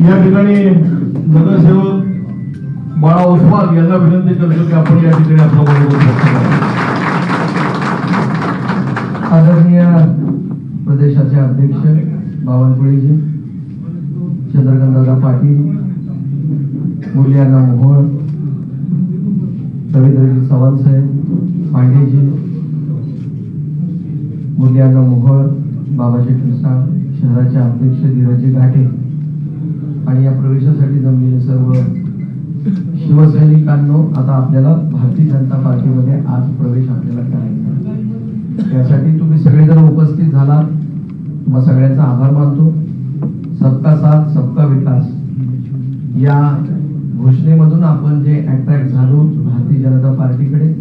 या ठिकाणी नगरसेवक बाळा ओसवाल यांना विनंती करतो की आपण या ठिकाणी आपला बोलू आदरणीय प्रदेशाचे अध्यक्ष बावनकुळेजी चंद्रकांतदा पाटील मुलियाना मोहोळ रवींद्रजी चव्हाण साहेब पांडेजी मुलियाना मोहोळ बाबाजी कृष्णा शहराचे अध्यक्ष धीरजी घाटे आणि या प्रवेशासाठी जमलेले सर्व शिवसैनिकांनो आता आपल्याला भारतीय जनता पार्टीमध्ये आज प्रवेश आपल्याला करायचा त्यासाठी तुम्ही सगळेजण उपस्थित झालात. तुम्हा सगळ्यांचा आभार मानतो. सबका साथ सबका विकास. या घोषणेमधून आपण जे अट्रॅक्ट झालो भारतीय जनता पार्टीकडे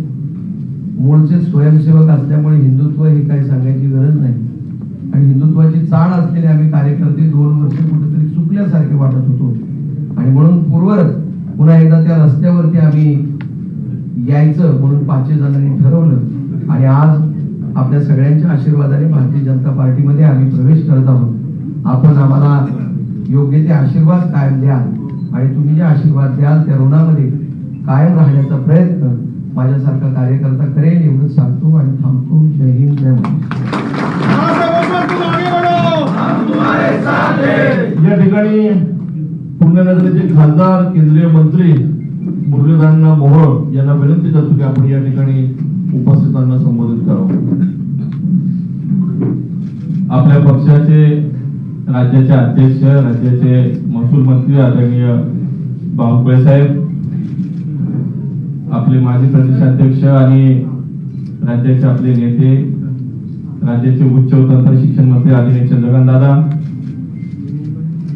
मूळचे स्वयंसेवक असल्यामुळे हिंदुत्व हे काही सांगायची गरज नाही. आणि हिंदुत्वाची चाळ असलेले आम्ही कार्यकर्ते दोन वर्ष कुठेतरी चुकल्यासारखे वाटत होतो. आणि म्हणून पूर्वरच पुन्हा एकदा त्या रस्त्यावरती आम्ही यायचं म्हणून पाचशे जणांनी ठरवलं. आणि आज आपल्या सगळ्यांच्या आशीर्वादाने भारतीय जनता पार्टीमध्ये आम्ही प्रवेश करत आहोत. आपण आम्हाला योग्य ते आशीर्वाद कायम द्याल. आणि तुम्ही जे आशीर्वाद द्याल त्या ऋणामध्ये कायम राहण्याचा प्रयत्न माझ्यासारखा कार्यकर्ता करेल एवढंच सांगतो आणि थांबतो. जय हिंद जय महाराष्ट्र. या ठिकाणी पुण्यनगरीचे खासदार केंद्रीय मंत्री मुरलीधरांना मोहोळ यांना विनंती करतो की आपण या ठिकाणी उपस्थितांना संबोधित करावं. आपल्या पक्षाचे राज्याचे अध्यक्ष राज्याचे महसूल मंत्री आदरणीय बावकुळे साहेब आपले माजी प्रदेशाध्यक्ष आणि राज्याचे आपले नेते राज्याचे उच्च व तंत्र शिक्षण मंत्री आदरणीय चंद्रकांत दादा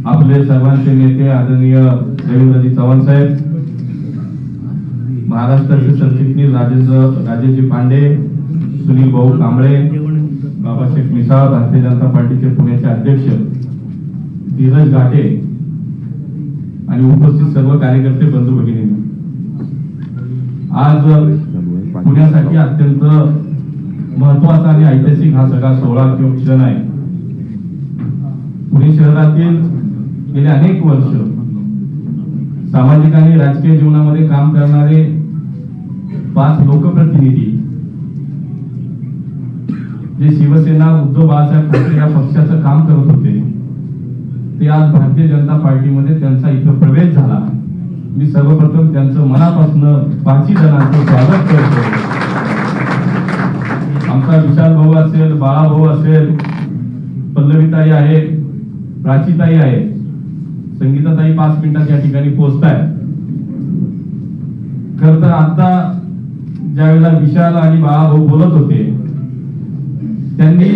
आपले सर्वांचे नेते आदरणीय रवींद्रजी चव्हाण साहेब महाराष्ट्राचे सरचिटणीस राजेंद्र राजेजी पांडे सुनील भाऊ कांबळे बाबासाहेब मिसाळ भारतीय जनता पार्टीचे पुण्याचे अध्यक्ष धीरज घाटे आणि उपस्थित सर्व कार्यकर्ते बंधू भगिनी आज पुण्यासाठी अत्यंत महत्त्वाचा आणि ऐतिहासिक हा सगळा सोहळा किंवा क्षण आहे. पुणे शहरातील गेले अनेक वर्ष सामाजिक आणि राजकीय जीवनामध्ये काम करणारे पाच लोकप्रतिनिधी जे शिवसेना उद्धव बाळासाहेब ठाकरे या पक्षाचं काम करत होते ते आज भारतीय जनता पार्टीमध्ये त्यांचा इथं प्रवेश झाला. मी सर्वप्रथम त्यांचं मनापासून पाचही जणांचं स्वागत करतो. आमचा विशाल भाऊ असेल बाळा भाऊ असेल पल्लवीताई आहे प्राचीताई आहे संगीताताई पाच मिनिटात या ठिकाणी पोहोचताय खर तर आता ज्या वेळेला विशाल आणि बाळा भाऊ बोलत होते त्यांनी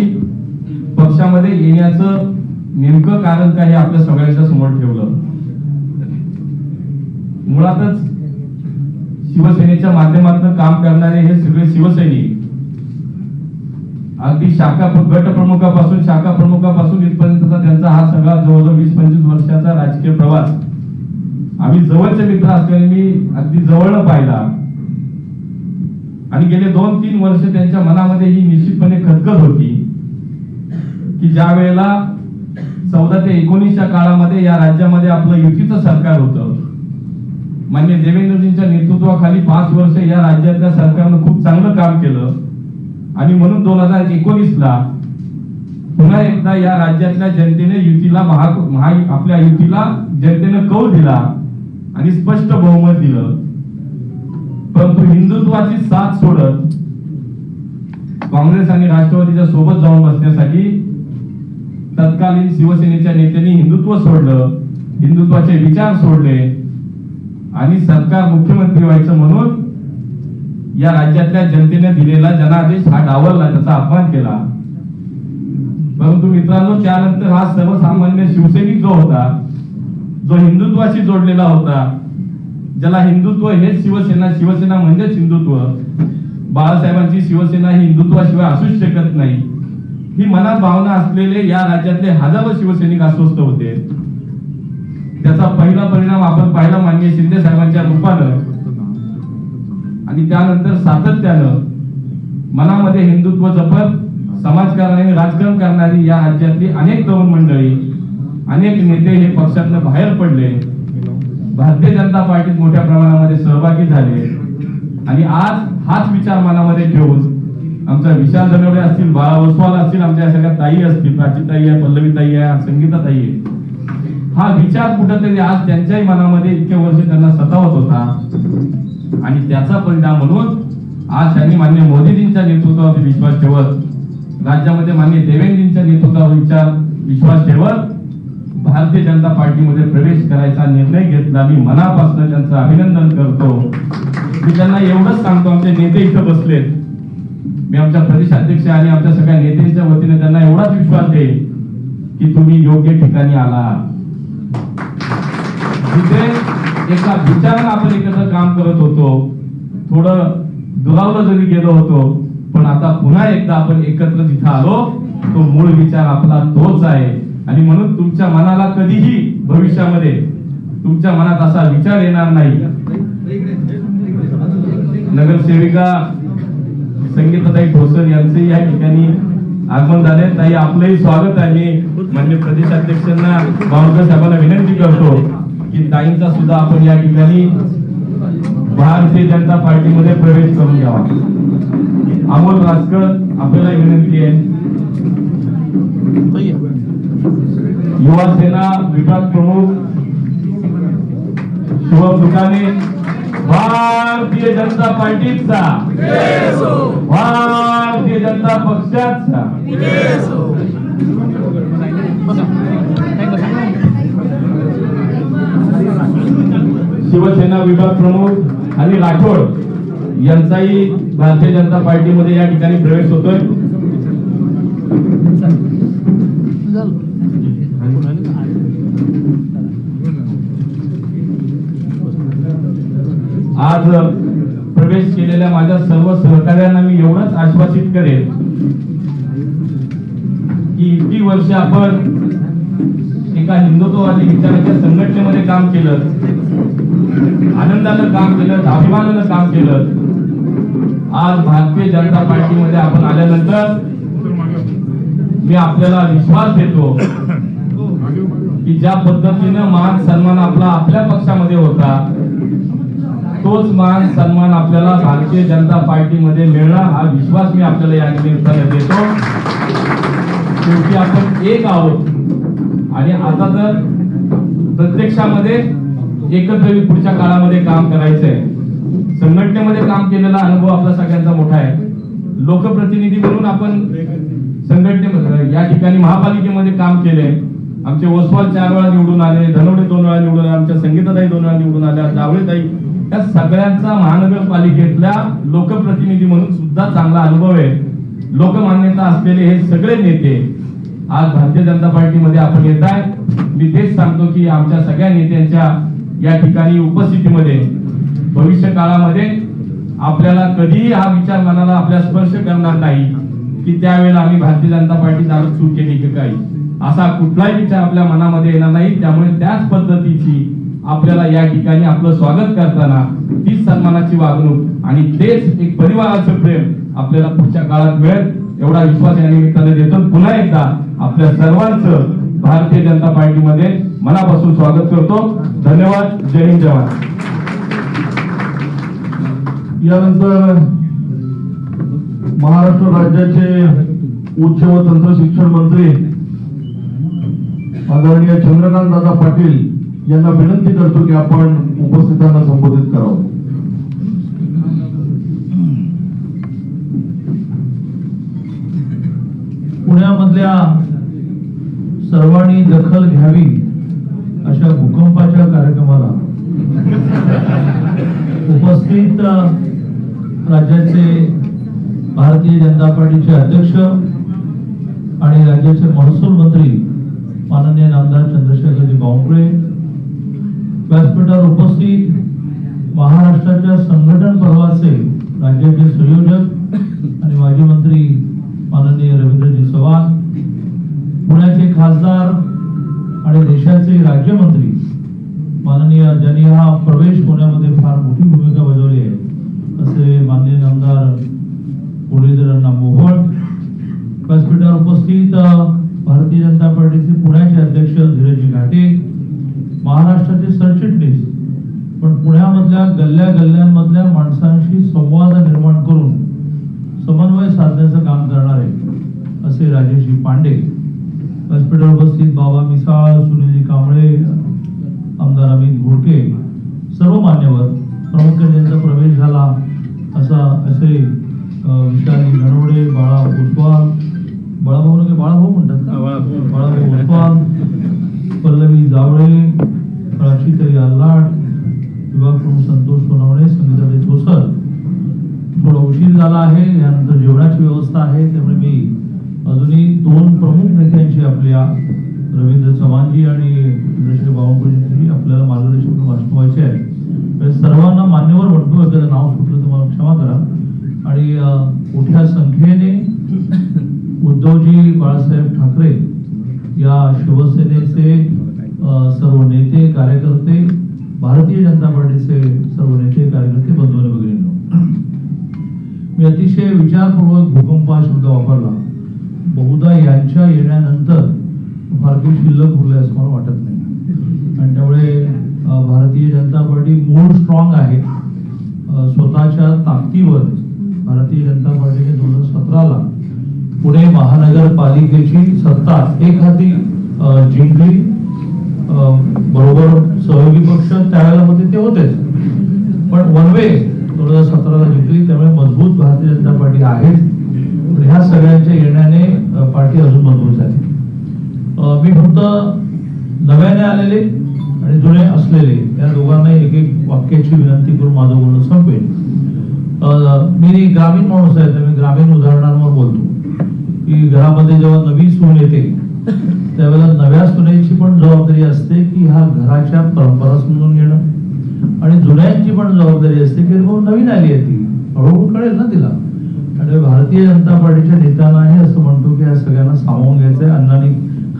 पक्षामध्ये येण्याचं नेमकं कारण काय हे आपल्या सगळ्यांच्या समोर ठेवलं. मुळातच शिवसेनेच्या माध्यमातून काम करणारे हे सगळे शिवसैनिक अगदी शाखा गट प्रमुखापासून शाखा प्रमुखापासून इथपर्यंतचा त्यांचा हा सगळा जवळजवळ वीस पंचवीस वर्षाचा राजकीय प्रवास. आम्ही जवळचे मित्र असल्याने मी अगदी जवळनं पाहिला. आणि गेले दोन तीन वर्ष त्यांच्या मनामध्ये ही निश्चितपणे खतखत होती की ज्या वेळेला चौदा ते एकोणीसच्या काळामध्ये या राज्यामध्ये आपलं युतीचं सरकार होतं. मान्य देवेंद्रजींच्या नेतृत्वाखाली पाच वर्ष या राज्यातल्या सरकारनं खूप चांगलं काम केलं. आणि म्हणून दोन हजार एकोणीस ला पुन्हा एकदा या राज्यातल्या जनतेने युतीला महा महा- आपल्या युतीला जनतेनं कौल दिला आणि स्पष्ट बहुमत दिलं. परंतु हिंदुत्वाची साथ सोडत काँग्रेस आणि राष्ट्रवादीच्या सोबत जाऊन बसण्यासाठी तत्कालीन शिवसेनेच्या नेत्यांनी हिंदुत्व सोडलं हिंदुत्वाचे विचार सोडले आणि सरकार मुख्यमंत्री व्हायचं म्हणून या राज्यातल्या जनतेने दिलेला जनादेश हा डावलला त्याचा अपमान केला. परंतु मित्रांनो त्यानंतर हा सर्वसामान्य शिवसैनिक जो होता जो हिंदुत्वाशी जोडलेला होता ज्याला हिंदुत्व हेच शिवसेना शिवसेना म्हणजेच हिंदुत्व बाळासाहेबांची शिवसेना ही हिंदुत्वाशिवाय असूच शकत नाही. ही मनात भावना असलेले या राज्यातले हजारो शिवसैनिक अस्वस्थ होते. त्याचा पहिला परिणाम आपण पाहिला माननीय शिंदे साहेबांच्या रूपानं आणि त्यानंतर सातत्यानं मनामध्ये हिंदुत्व जपत समाजकारण आणि राजकारण करणारी या राज्यातली अनेक तरुण मंडळी अनेक नेते हे पक्षातनं बाहेर पडले. भारतीय जनता पार्टीत मोठ्या प्रमाणामध्ये सहभागी झाले. आणि आज हाच विचार मनामध्ये ठेवून आमचा विशाल धनवडे असतील बाळा ओसवाल असतील आमच्या सगळ्या ताई असतील प्राची ताई आहे पल्लवी ताई आहे संगीता ताई आहे. हा विचार कुठंतरी आज त्यांच्याही मनामध्ये इतके वर्ष त्यांना सतावत होता. आणि त्याचा परिणाम म्हणून आज त्यांनी मान्य मोदीजींच्या नेतृत्वावर विश्वास ठेवत राज्यामध्ये मान्य देवेंद्रजींच्या नेतृत्वावर विचार विश्वास ठेवत भारतीय जनता पार्टीमध्ये प्रवेश करायचा निर्णय घेतला. मी मनापासून त्यांचं अभिनंदन करतो. मी त्यांना एवढंच सांगतो आमचे नेते इथं बसलेत. मी आमच्या प्रदेशाध्यक्ष आणि आमच्या सगळ्या नेत्यांच्या वतीने त्यांना एवढाच विश्वास देईल की तुम्ही योग्य ठिकाणी आला एका विचारानं आपण एकत्र काम करत होतो. थोडं दुरावलं जरी गेलो होतो पण आता पुन्हा एकदा आपण एकत्र जिथं आलो तो मूळ विचार आपला तोच आहे. आणि म्हणून तुमच्या मनाला कधीही भविष्यामध्ये तुमच्या मनात असा विचार येणार नाही. नगरसेविका संगीताताई ठोसर यांचे या ठिकाणी आगमन झाले ताई आपलंही स्वागत आहे. मी मान्य प्रदेशाध्यक्षांना बावनकर साहेबांना विनंती करतो. की ताईंचा सुद्धा आपण या ठिकाणी भारतीय जनता पार्टीमध्ये प्रवेश करून घ्यावा. अमोल भास्कर आपल्याला विनंती आहे. युवा सेना विभाग प्रमुख शुभम दुकाने भारतीय जनता पार्टीचा. भारतीय जनता पक्षाचा. शिवसेना विभाग प्रमुख आणि राठोड यांचाही भारतीय जनता पार्टीमध्ये या ठिकाणी प्रवेश होतोय. आज प्रवेश केलेल्या माझ्या सर्व सहकार्यांना मी एवढंच आश्वासित करेन की इतकी वर्ष आपण एका हिंदुत्ववादी विचाराच्या संघटनेमध्ये काम केलं. आनंदानं काम केलं अभिमानानं काम केलं. आज भारतीय जनता पार्टीमध्ये आपण आल्यानंतर मी आपल्याला विश्वास देतो की ज्या पद्धतीनं मान सन्मान आपला आपल्या पक्षामध्ये होता तोच मान सन्मान आपल्याला भारतीय जनता पार्टीमध्ये मिळणार हा विश्वास मी आपल्याला या निमित्ताने देतो. शेवटी आपण एक आहोत. आणि आता तर प्रत्यक्षामध्ये एकत्र पुढच्या काळामध्ये काम करायचंय. संघटनेमध्ये काम केलेला अनुभव आपला सगळ्यांचा मोठा आहे. लोकप्रतिनिधी म्हणून आपण संघटने या ठिकाणी महापालिकेमध्ये काम केले. आमचे ओसवाल चार वेळा निवडून आले धनवडे दोन वेळा निवडून आले आमच्या संगीताताई दोन वेळा निवडून आल्या जावळेताई. या सगळ्यांचा महानगरपालिकेतल्या लोकप्रतिनिधी म्हणून सुद्धा चांगला अनुभव आहे. लोकमान्यता असलेले हे सगळे नेते आज भारतीय जनता पार्टीमध्ये आपण येत आहे मी तेच सांगतो की आमच्या सगळ्या नेत्यांच्या या ठिकाणी उपस्थितीमध्ये भविष्य काळामध्ये आपल्याला कधीही हा विचार मनाला आपल्या स्पर्श करणार नाही की त्यावेळेला आम्ही भारतीय जनता पार्टी दारू चूक केली की काही असा कुठलाही विचार आपल्या मनामध्ये येणार नाही त्यामुळे त्याच पद्धतीची आपल्याला या ठिकाणी आपलं स्वागत करताना तीच सन्मानाची वागणूक आणि तेच एक परिवाराचं प्रेम आपल्याला पुढच्या काळात मिळेल एवढा विश्वास या निमित्ताने देतो. पुन्हा एकदा आपल्या सर्वांचं भारतीय जनता पार्टीमध्ये मनापासून स्वागत करतो. धन्यवाद. जय हिंद जवान यानंतर महाराष्ट्र राज्याचे उच्च व तंत्र शिक्षण मंत्री आदरणीय चंद्रकांत दादा पाटील यांना विनंती करतो की आपण उपस्थितांना संबोधित करावं. पुण्यामधल्या सर्वांनी दखल घ्यावी. अशा भूकंपाच्या कार्यक्रमाला उपस्थित राज्याचे भारतीय जनता पार्टीचे अध्यक्ष आणि राज्याचे महसूल मंत्री माननीय नामदार चंद्रशेखरजी बावनकुळे व्यासपीठावर उपस्थित महाराष्ट्राच्या संघटन पर्वाचे राज्याचे संयोजक आणि माजी मंत्री माननीय रवींद्रजी चव्हाण पुण्याचे खासदार आणि देशाचे राज्यमंत्री माननीय ज्यांनी हा प्रवेश होण्यामध्ये फार मोठी भूमिका बजावली आहे. असे माननीय आमदार मुरलीधरांना मोहोळ व्यासपीठावर उपस्थित भारतीय जनता पार्टीचे पुण्याचे अध्यक्ष धीरजी घाटे महाराष्ट्राचे सरचिटणीस पण पुण्यामधल्या गल्ल्या गल्ल्यांमधल्या माणसांशी संवाद निर्माण करून समन्वय साधण्याचं काम करणारे असे राजेशजी पांडे व्यासपीठावर उपस्थित बाबा मिसाळ सुनीलजी कांबळे आमदार अमित घोडके सर्व मान्यवर. प्रामुख्याने ज्यांचा प्रवेश झाला. असा असे विशाली नरवडे बाळा ओसवाल बाळाभाऊ नका बाळाभाऊ म्हणतात बाळाभाऊ ओसवाल पल्लवी जावळे प्राचीताई आल्लाड विभाग प्रमुख संतोष सोनावणे संगीताताई ठोसर थोडा उशीर झाला आहे. यानंतर जेवणाची व्यवस्था आहे. त्यामुळे मी अजूनही दोन प्रमुख नेत्यांची आपल्या रवींद्र चव्हाणजी आणि इंद्रश्री बावनकुळेजी आपल्याला मार्गदर्शन करून वाचवायचे आहे सर्वांना मान्यवर म्हणतो एखादं नाव सुटलं तर मला क्षमा करा. आणि मोठ्या संख्येने उद्धवजी बाळासाहेब ठाकरे या शिवसेनेचे सर्व नेते कार्यकर्ते भारतीय जनता पार्टीचे सर्व नेते कार्यकर्ते बंधू वगैरे मी अतिशय विचारपूर्वक भूकंप हा शब्द वापरला. बहुधा यांच्या येण्यानंतर फार शिल्लक उरले असं मला वाटत नाही. आणि त्यामुळे भारतीय जनता पार्टी मूळ स्ट्रॉंग आहे. स्वतःच्या ताकदीवर भारतीय जनता पार्टीने दोन हजार सतराला पुणे महानगरपालिकेची सत्ता एक हाती जिंकली. बरोबर सहयोगी पक्ष त्यावेळेला होते ते होतेच. पण वन वे दोन हजार सतराला जिंकली त्यामुळे मजबूत भारतीय जनता पार्टी आहे ह्या सगळ्यांच्या येण्याने पार्टी अजून मजबूत झाली. मी फक्त नव्याने आलेले आणि जुने असलेले या दोघांना एक एक वाक्याची विनंती करून माझं बोलणं संपेल. मी ग्रामीण माणूस आहे तर मी ग्रामीण उदाहरणांवर बोलतो. की घरामध्ये जेव्हा नवी सून येते त्यावेळेला नव्या सुनेची पण जबाबदारी असते की ह्या घराच्या परंपरा समजून घेणं आणि जुन्यांची पण जबाबदारी असते की भाऊ नवीन आली आहे ती. हळूहळू कळेल ना तिला. आणि भारतीय जनता पार्टीच्या नेत्यांनाही असं म्हणतो की या सगळ्यांना सामावून आहे अण्णांनी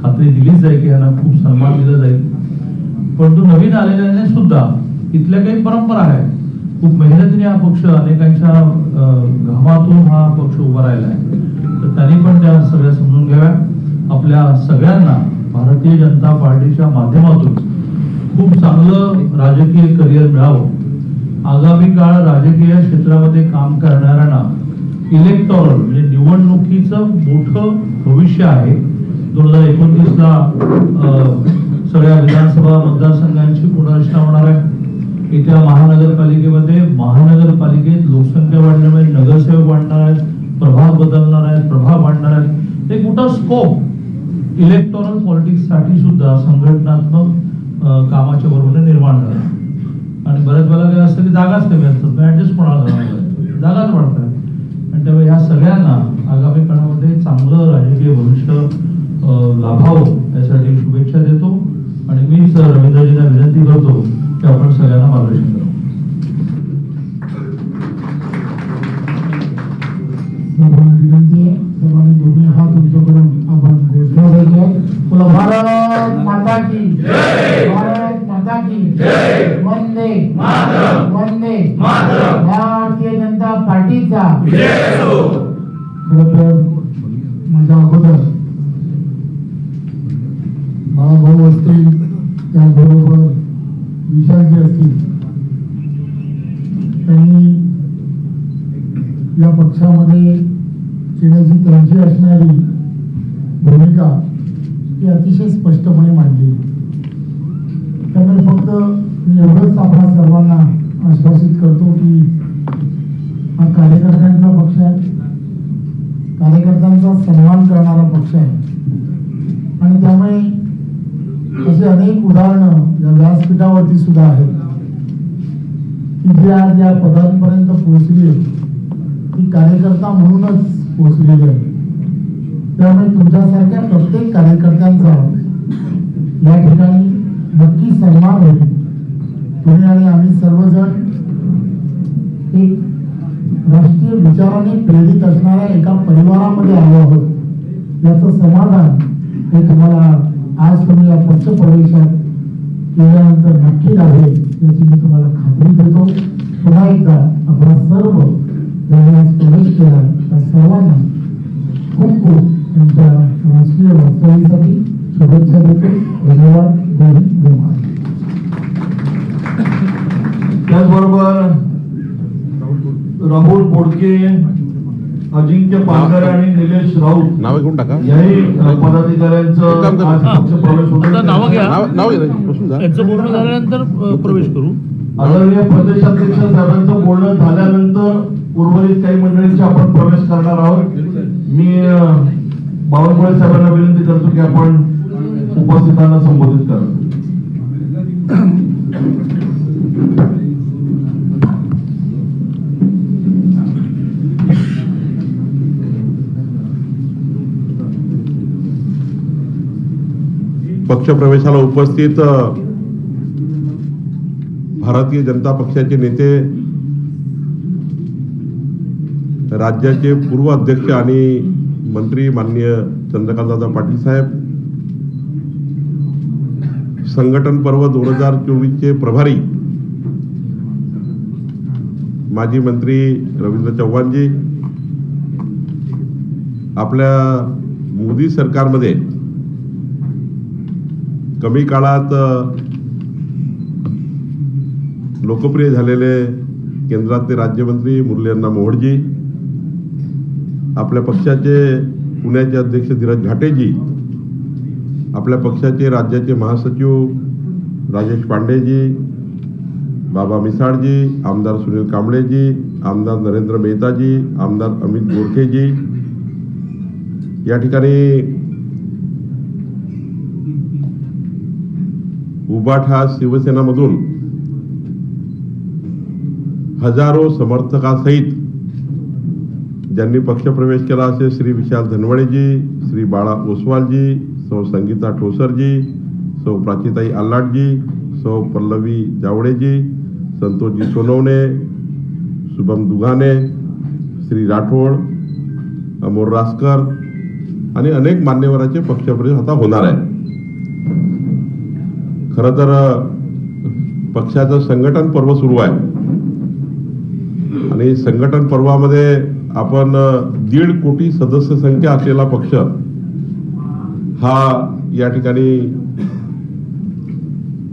खात्री दिलीच आहे की यांना खूप सन्मान दिला जाईल. परंतु नवीन आलेल्याने सुद्धा इथल्या काही परंपरा आहेत. खूप मेहनतीने हा पक्ष अनेकांच्या घामातून हा पक्ष उभा राहिला आहे तर त्यांनी पण त्या सगळ्या समजून घ्याव्या. आपल्या सगळ्यांना भारतीय जनता पार्टीच्या माध्यमातून खूप चांगलं राजकीय करिअर मिळावं. आगामी काळ राजकीय क्षेत्रामध्ये काम करणाऱ्यांना इलेक्टोरल म्हणजे निवडणुकीचं मोठं भविष्य आहे. दोन हजार एकोणतीसला सगळ्या विधानसभा मतदारसंघांची पुनर्रचना होणार आहे. येत्या महानगरपालिकेमध्ये महानगरपालिकेत लोकसंख्या वाढल्यामुळे नगरसेवक वाढणार आहेत प्रभाग बदलणार आहेत प्रभाग वाढणार आहेत. एक मोठा स्कोप इलेक्टोरल पॉलिटिक्ससाठी सुद्धा संघटनात्मक कामाच्या बरोबर निर्माण झाला. आणि बऱ्याच वेळा काय असतं की जागाच कमी असतात. ऍडजस्ट कोणाला जागाच वाढतात. आणि त्यामुळे ह्या सगळ्यांना आगामी काळामध्ये चांगलं राजकीय भविष्य लाभावं यासाठी शुभेच्छा देतो. आणि मीच रवींद्रजींना विनंती करतो की आपण सगळ्यांना मार्गदर्शन करू विनंती आहे. सर्वांनी दोन्ही हात उंच करून आपण घोषणा द्यायची तुला भारत माता की माता की वंदे. वंदे. भारतीय जनता पार्टीचा. माझ्या अगोदर बाळाभाऊ असतील त्याचबरोबर विशालजी असतील त्यांनी या पक्षामध्ये येण्याची त्यांची असणारी भूमिका ही अतिशय स्पष्टपणे मांडली त्यामुळे फक्त मी एवढंच आपल्या सर्वांना आश्वासित करतो की हा कार्यकर्त्यांचा पक्ष आहे कार्यकर्त्यांचा सन्मान करणारा पक्ष आहे आणि त्यामुळे असे अनेक उदाहरणं या व्यासपीठावरती सुद्धा आहेत की या पदांपर्यंत पोहोचली ती कार्यकर्ता म्हणूनच पोहोचलेली आहे. त्यामुळे तुमच्यासारख्या प्रत्येक कार्यकर्त्यांचा या ठिकाणी नक्की सन्मान होईल. तुम्ही आणि आम्ही सर्वजण एक राष्ट्रीय विचाराने प्रेरित असणाऱ्या एका परिवारामध्ये आलो आहोत. याचं समाधान हे तुम्हाला आज तुम्ही या पक्ष प्रवेशात केल्यानंतर नक्की लाभेल याची मी तुम्हाला खात्री देतो. पुन्हा एकदा आपला सर्व आज प्रवेश केला त्या सर्वांना खूप खूप त्यांच्या राजकीय वाटचालीसाठी शुभेच्छा देतो धन्यवाद जय महाराष्ट्र त्याचबरोबर राहुल बोडके अजिंक्य पानघरे आणि निलेश राऊत नाव घेऊन टाका याही पदाधिकाऱ्यांचं नावं घ्या. नाव पूर्ण झाल्यानंतर प्रवेश करू. आदरणीय प्रदेशाध्यक्ष साहेबांचं बोलणं झाल्यानंतर उर्वरित काही मंडळींचे आपण प्रवेश करणार आहोत. मी बावनकुळे साहेबांना विनंती करतो की आपण उपस्थितांना संबोधित करा. पक्षप्रवेशाला उपस्थित भारतीय जनता पक्षाचे नेते राज्याचे पूर्व अध्यक्ष आणि मंत्री माननीय चंद्रकांतदादा पाटील साहेब संघटन पर्व दोन हजार चोवीसचे प्रभारी माजी मंत्री रवींद्र चव्हाणजी आपल्या मोदी सरकारमध्ये कमी काळात लोकप्रिय झालेले केंद्रातले राज्यमंत्री मुरलीअण्णा मोहोळजी आपल्या पक्षाचे पुण्याचे अध्यक्ष धीरज घाटेजी आपल्या पक्षाचे राज्याचे महासचिव राजेश पांडेजी बाबा मिसाळजी आमदार सुनील कांबळेजी आमदार नरेंद्र मेहताजी आमदार अमित गोरखेजी या ठिकाणी उबाठा शिवसेनामधून हजारो समर्थकासहित ज्यांनी पक्षप्रवेश केला असे श्री विशाल धनवडेजी श्री बाळा ओसवालजी सौ संगीता ठोसरजी सौ प्राचीताई आल्लाटजी सौ पल्लवी जावडेजी संतोषजी सोनवणे शुभम दुगाने श्री राठोड अमोल रासकर आणि अनेक मान्यवरांचे पक्षप्रवेश आता होणार आहे खरं तर पक्षाचं संघटन पर्व सुरू आहे. आणि संघटन पर्वामध्ये आपण दीड कोटी सदस्य संख्या असलेला पक्ष हा या ठिकाणी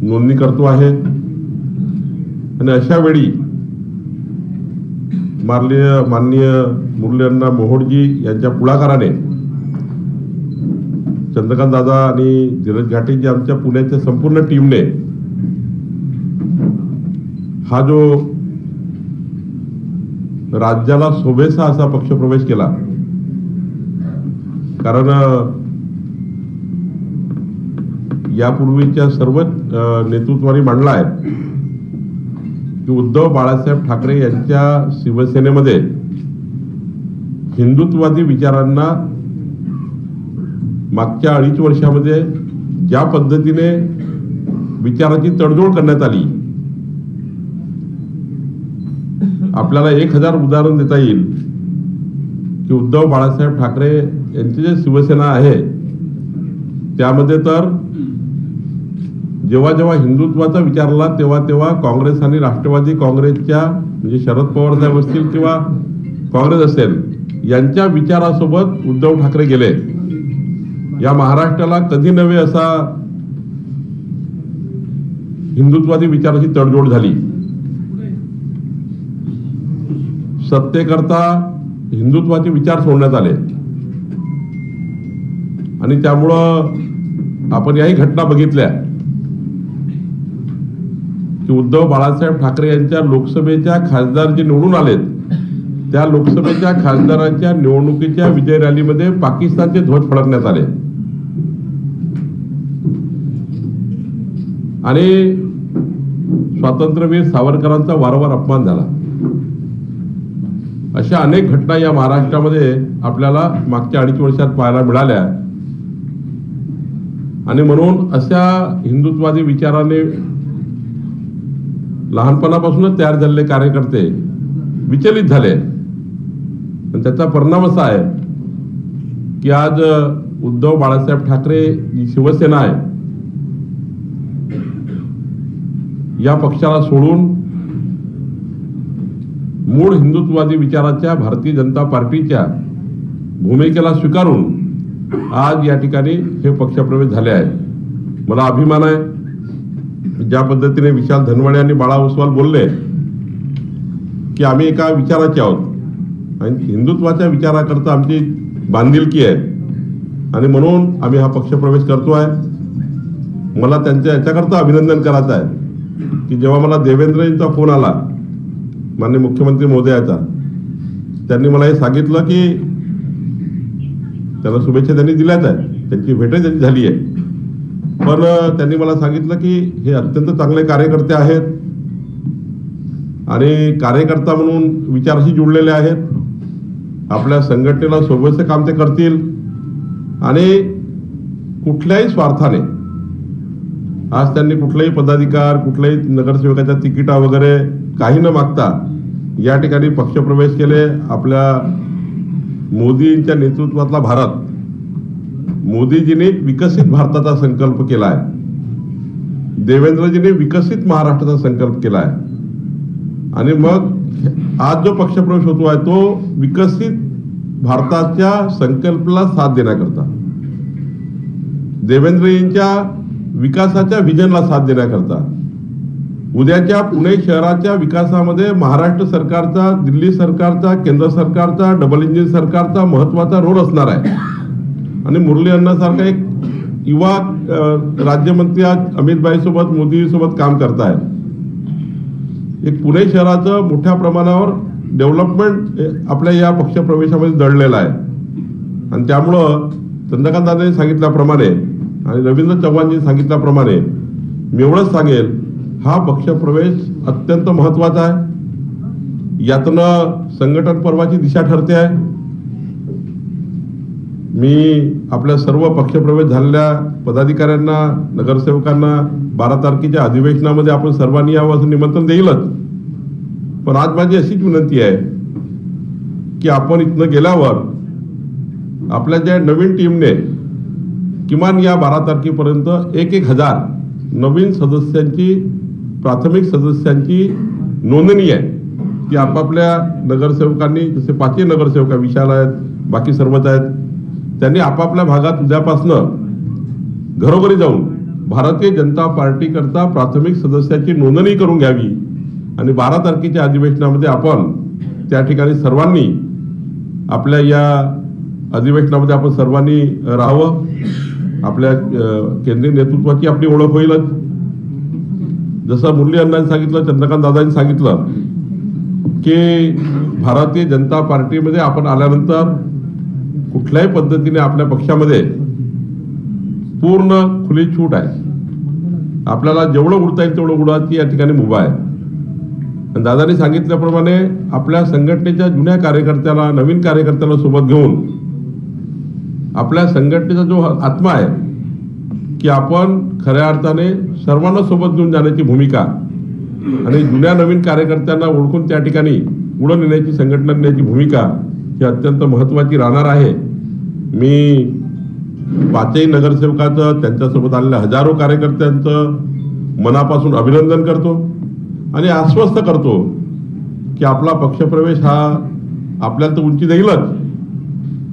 नोंदणी करतो आहे. आणि अशा वेळी माननीय माननीय मुरलीअण्णा मोहोडजी यांच्या पुढाकाराने चंद्रकांत दादा आणि धीरज घाटेजी आमच्या पुण्याच्या संपूर्ण टीमने हा जो राज्याला शोभेसा असा पक्षप्रवेश केला. कारण यापूर्वीच्या सर्व नेतृत्वाने मांडला आहे की उद्धव बाळासाहेब ठाकरे यांच्या शिवसेनेमध्ये हिंदुत्ववादी विचारांना मागच्या अडीच वर्षामध्ये ज्या पद्धतीने विचाराची तडजोड करण्यात आली आपल्याला एक हजार उदाहरण देता येईल. की उद्धव बाळासाहेब ठाकरे यांची जे शिवसेना आहे त्यामध्ये तर जेव्हा जेव्हा हिंदुत्वाचा विचार आला तेव्हा तेव्हा काँग्रेस आणि राष्ट्रवादी काँग्रेसच्या म्हणजे शरद पवार साहेब असतील किंवा काँग्रेस असेल यांच्या विचारासोबत उद्धव ठाकरे गेले. या महाराष्ट्राला कधी नव्हे असा हिंदुत्वादी विचाराची तडजोड झाली. सत्तेकरता हिंदुत्वाचे विचार सोडण्यात आले. आणि त्यामुळं आपण याही घटना बघितल्या. की उद्धव बाळासाहेब ठाकरे यांच्या लोकसभेच्या खासदार जे निवडून आलेत त्या लोकसभेच्या खासदारांच्या निवडणुकीच्या विजय रॅलीमध्ये पाकिस्तानचे ध्वज फडकण्यात आले. आणि स्वातंत्र्यवीर सावरकरांचा वारंवार अपमान झाला. अशा अनेक घटना या महाराष्ट्रामध्ये आपल्याला मागच्या अडीच वर्षात पाहायला मिळाल्या. आणि म्हणून अशा हिंदुत्वादी विचाराने लहानपणापासूनच तयार झालेले कार्यकर्ते विचलित झाले. आणि त्याचा परिणाम असा आहे की आज उद्धव बाळासाहेब ठाकरे जी शिवसेना आहे या पक्षाला सोडून मूळ हिंदुत्ववादी विचाराच्या भारतीय जनता पार्टीच्या भूमिकेला स्वीकारून आज या ठिकाणी हे पक्षप्रवेश झाले आहेत. मला अभिमान आहे. ज्या पद्धतीने विशाल धनवडे आणि बाळा ओसवाल बोलले की आम्ही एका विचाराचे आहोत. आणि हिंदुत्वाच्या विचाराकरता आमची बांधिलकी आहे. आणि म्हणून आम्ही हा पक्षप्रवेश करतो आहे. मला त्यांच्या याच्याकरता अभिनंदन करायचं आहे की जेव्हा मला देवेंद्रजींचा फोन आला माननीय मुख्यमंत्री महोदयाचा त्यांनी मला हे सांगितलं की त्यांना शुभेच्छा त्यांनी दिल्याच आहे त्यांची भेटही त्यांची झाली आहे. पण त्यांनी मला सांगितलं की हे अत्यंत चांगले कार्यकर्ते आहेत. आणि कार्यकर्ता म्हणून विचाराशी जुळलेले आहेत. आपल्या संघटनेला सोबतचं काम ते करतील. आणि कुठल्याही स्वार्थाने आज त्यांनी कुठलाही पदाधिकार कुठल्याही नगरसेवकाच्या तिकिटा वगैरे काही न मागता या ठिकाणी पक्षप्रवेश केले. आपल्या मोदींच्या नेतृत्वातला भारत मोदीजींनी विकसित भारताचा संकल्प केला आहे देवेंद्रजींनी विकसित महाराष्ट्राचा संकल्प केला आहे आणि मग आज जो पक्षप्रवेश होतो आहे तो विकसित भारताच्या संकल्पला साथ देण्याकरता देवेंद्रजींच्या विकासाच्या विजनला साथ देण्याकरता उद्याच्या पुणे शहराच्या विकासामध्ये महाराष्ट्र सरकारचा दिल्ली सरकारचा केंद्र सरकारचा डबल इंजिन सरकारचा महत्त्वाचा रोल असणार आहे. आणि मुरली अण्णासारखा एक युवा राज्यमंत्री आज अमितभाई सोबत मोदी सोबत काम करताय एक पुणे शहराचं मोठ्या प्रमाणावर डेव्हलपमेंट आपल्या या पक्षप्रवेशामध्ये दडलेलं आहे. आणि त्यामुळं चंद्रकांत दादांनी सांगितल्याप्रमाणे आणि रवींद्र चव्हाणजी सांगितल्याप्रमाणे मी एवढंच सांगेल हा पक्षप्रवेश अत्यंत महत्त्वाचा आहे. यातनं संघटन पर्वाची दिशा ठरते आहे. मी आपल्या सर्व पक्षप्रवेश झालेल्या पदाधिकाऱ्यांना नगरसेवकांना बारा तारखेच्या अधिवेशनामध्ये आपण सर्वांनी यावं असं निमंत्रण देईलच. पण आज माझी अशीच विनंती आहे की आपण इथनं गेल्यावर आपल्या ज्या नवीन टीमने किमान या बारा तारखेपर्यंत एक एक हजार नवीन सदस्यांची प्राथमिक सदस्यांची नोंदणी आहे की आपापल्या नगरसेवकांनी जसे पाचही नगरसेवक आहे, विशाल आहेत बाकी सर्वच आहेत त्यांनी आपापल्या भागात उद्यापासनं घरोघरी जाऊन भारतीय जनता पार्टीकरता प्राथमिक सदस्याची नोंदणी करून घ्यावी. आणि बारा तारखेच्या अधिवेशनामध्ये आपण त्या ठिकाणी सर्वांनी आपल्या या अधिवेशनामध्ये आपण सर्वांनी राहावं. आपल्या केंद्रीय नेतृत्वाची आपली ओळख होईलच. जसं मुरली अण्णांनी सांगितलं चंद्रकांत दादांनी सांगितलं की भारतीय जनता पार्टीमध्ये आपण आल्यानंतर कुठल्याही पद्धतीने आपल्या पक्षामध्ये पूर्ण खुली छूट आहे. आपल्याला जेवढं उडता येईल तेवढं उडाची या ठिकाणी मुभा आहे. आणि दादांनी सांगितल्याप्रमाणे आपल्या संघटनेच्या जुन्या कार्यकर्त्याला नवीन कार्यकर्त्याला सोबत घेऊन आपल्या संघटनेचा जो आत्मा आहे की आपण खऱ्या अर्थाने सर्वांना सोबत घेऊन जाण्याची भूमिका आणि जुन्या नवीन कार्यकर्त्यांना ओळखून त्या ठिकाणी पुढं नेण्याची संघटना नेण्याची भूमिका ही अत्यंत महत्त्वाची राहणार आहे. मी पाचही नगरसेवकाचं त्यांच्यासोबत आलेल्या हजारो कार्यकर्त्यांचं मनापासून अभिनंदन करतो आणि आश्वस्त करतो की आपला पक्षप्रवेश हा आपल्याला तर उंची देईलच.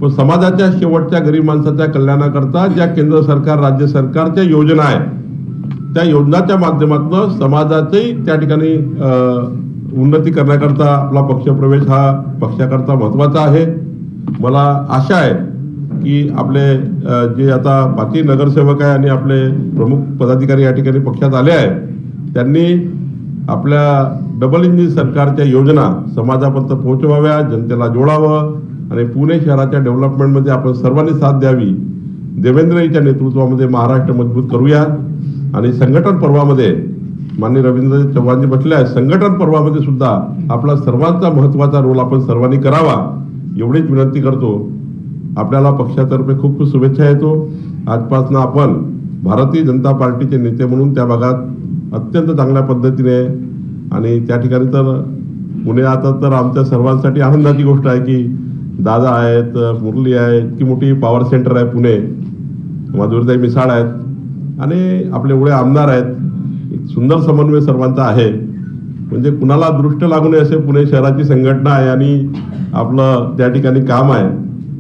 पण समाजाच्या शेवटच्या गरीब माणसाच्या कल्याणाकरता ज्या केंद्र सरकार राज्य सरकारच्या योजना आहेत त्या योजनाच्या माध्यमातून समाजाचंही त्या ठिकाणी उन्नती करण्याकरता आपला पक्षप्रवेश हा पक्षाकरता महत्त्वाचा आहे. मला आशा आहे की आपले जे आता बाकी नगरसेवक आहे आणि आपले प्रमुख पदाधिकारी या ठिकाणी पक्षात आले आहे त्यांनी आपल्या डबल इंजिन सरकारच्या योजना समाजापर्यंत पोहोचवाव्या जनतेला जोडावं आणि पुणे शहराच्या डेव्हलपमेंटमध्ये आपण सर्वांनी साथ द्यावी. देवेंद्रजीच्या नेतृत्वामध्ये महाराष्ट्र मजबूत करूया आणि संघटन पर्वामध्ये माननीय रवींद्र चव्हाणजी म्हटले आहे संघटन पर्वामध्ये सुद्धा आपला सर्वांचा महत्त्वाचा रोल आपण सर्वांनी करावा एवढीच विनंती करतो. आपल्याला पक्षातर्फे खूप खूप शुभेच्छा येतो. आजपासून आपण भारतीय जनता पार्टीचे नेते म्हणून त्या भागात अत्यंत चांगल्या पद्धतीने आणि त्या ठिकाणी तर पुणे आता तर आमच्या सर्वांसाठी आनंदाची गोष्ट आहे की दादा आहेत मुरली आहे इतकी मोठी पॉवर सेंटर आहे पुणे. माधुरीताई मिसाळ आहेत. आणि आपले एवढे आमदार आहेत. एक सुंदर समन्वय सर्वांचा आहे. म्हणजे कुणाला दृष्ट लागू नये असे पुणे शहराची संघटना आहे आणि आपलं त्या ठिकाणी काम आहे.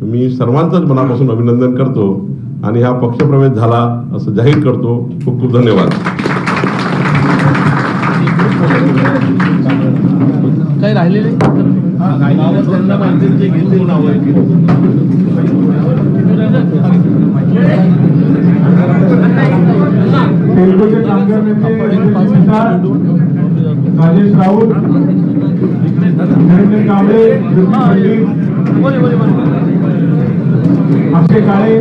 मी सर्वांचंच मनापासून अभिनंदन करतो आणि हा पक्षप्रवेश झाला असं जाहीर करतो. खूप खूप धन्यवाद. काही राहिलेले? त्यांना माहिती जे तेलगूचे कामगार नेते राजेश राऊत कांबळे अक्षय काळे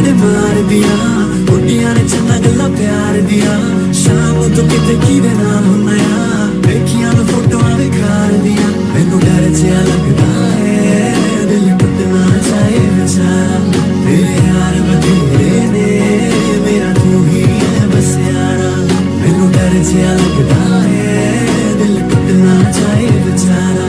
ਨੇ ਮਾਰ ਦਿਆ ਕੁੱਟੀਆਂ ਨੇ ਚੰਨਾ ਗੱਲਾਂ ਪਿਆਰ ਦੀਆਂ ਸ਼ਾਮ ਨੂੰ ਤੂੰ ਕਿਤੇ ਕਿਹਦੇ ਨਾਲ ਹੁੰਦਾ ਆ ਵੇਖੀਆਂ ਨੂੰ ਫੋਟੋਆਂ ਵਿਖਾਰ ਦੀਆਂ ਮੈਨੂੰ ਡਰ ਜਿਹਾ ਲੱਗਦਾ ਏ ਦਿਲ ਟੁੱਟਣਾ ਚਾਹੇ ਵਿਚਾਰਾ